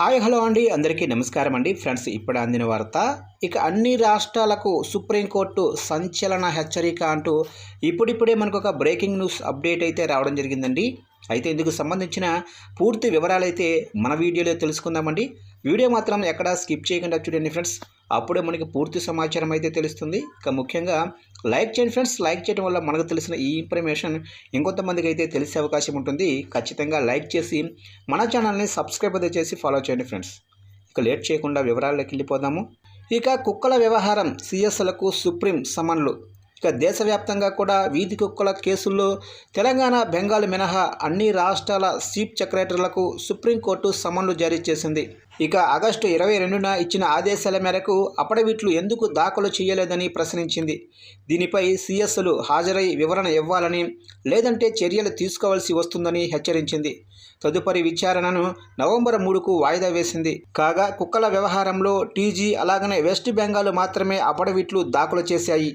Hi hello అండి. అందరికీ నమస్కారం అండి. ఫ్రెండ్స్ ఇప్పుడు అందిన వార్త. ఇక అన్ని రాష్ట్రాలకు సుప్రీంకోర్టు సంచలన హెచ్చరిక అంటూ ఇప్పుడిప్పుడే మనకు ఒక బ్రేకింగ్ న్యూస్ అప్డేట్ అయితే రావడం జరిగిందండి. అయితే ఇందుకు సంబంధించిన పూర్తి వివరాలైతే మన వీడియోలో తెలుసుకుందామండి. వీడియో మాత్రం ఎక్కడా స్కిప్ చేయకుండా చూడండి ఫ్రెండ్స్. అప్పుడే మనకి పూర్తి సమాచారం అయితే తెలుస్తుంది. ఇక ముఖ్యంగా లైక్ చేయండి ఫ్రెండ్స్. లైక్ చేయడం వల్ల మనకు తెలిసిన ఈ ఇన్ఫర్మేషన్ ఇంకొంతమందికి అయితే తెలిసే అవకాశం ఉంటుంది. ఖచ్చితంగా లైక్ చేసి మన ఛానల్ని సబ్స్క్రైబ్ అయితే చేసి ఫాలో చేయండి ఫ్రెండ్స్. ఇక లేట్ చేయకుండా వివరాల్లోకి వెళ్ళిపోదాము. ఇక కుక్కల వ్యవహారం సిఎస్లకు సుప్రీం సమన్లు. ఇక దేశవ్యాప్తంగా కూడా వీధి కుక్కల కేసుల్లో తెలంగాణ బెంగాల్ మినహా అన్ని రాష్ట్రాల చీఫ్ సెక్రటరీలకు సుప్రీంకోర్టు సమన్లు జారీ చేసింది. ఇక ఆగస్టు ఇరవై రెండున ఇచ్చిన ఆదేశాల మేరకు అపడవిట్లు ఎందుకు దాఖలు చేయలేదని ప్రశ్నించింది. దీనిపై సిఎస్లు హాజరై వివరణ ఇవ్వాలని లేదంటే చర్యలు తీసుకోవాల్సి వస్తుందని హెచ్చరించింది. తదుపరి విచారణను నవంబర్ మూడుకు వాయిదా వేసింది. కాగా కుక్కల వ్యవహారంలో టీజీ అలాగనే వెస్ట్ బెంగాల్ మాత్రమే అపడవిట్లు దాఖలు చేశాయి.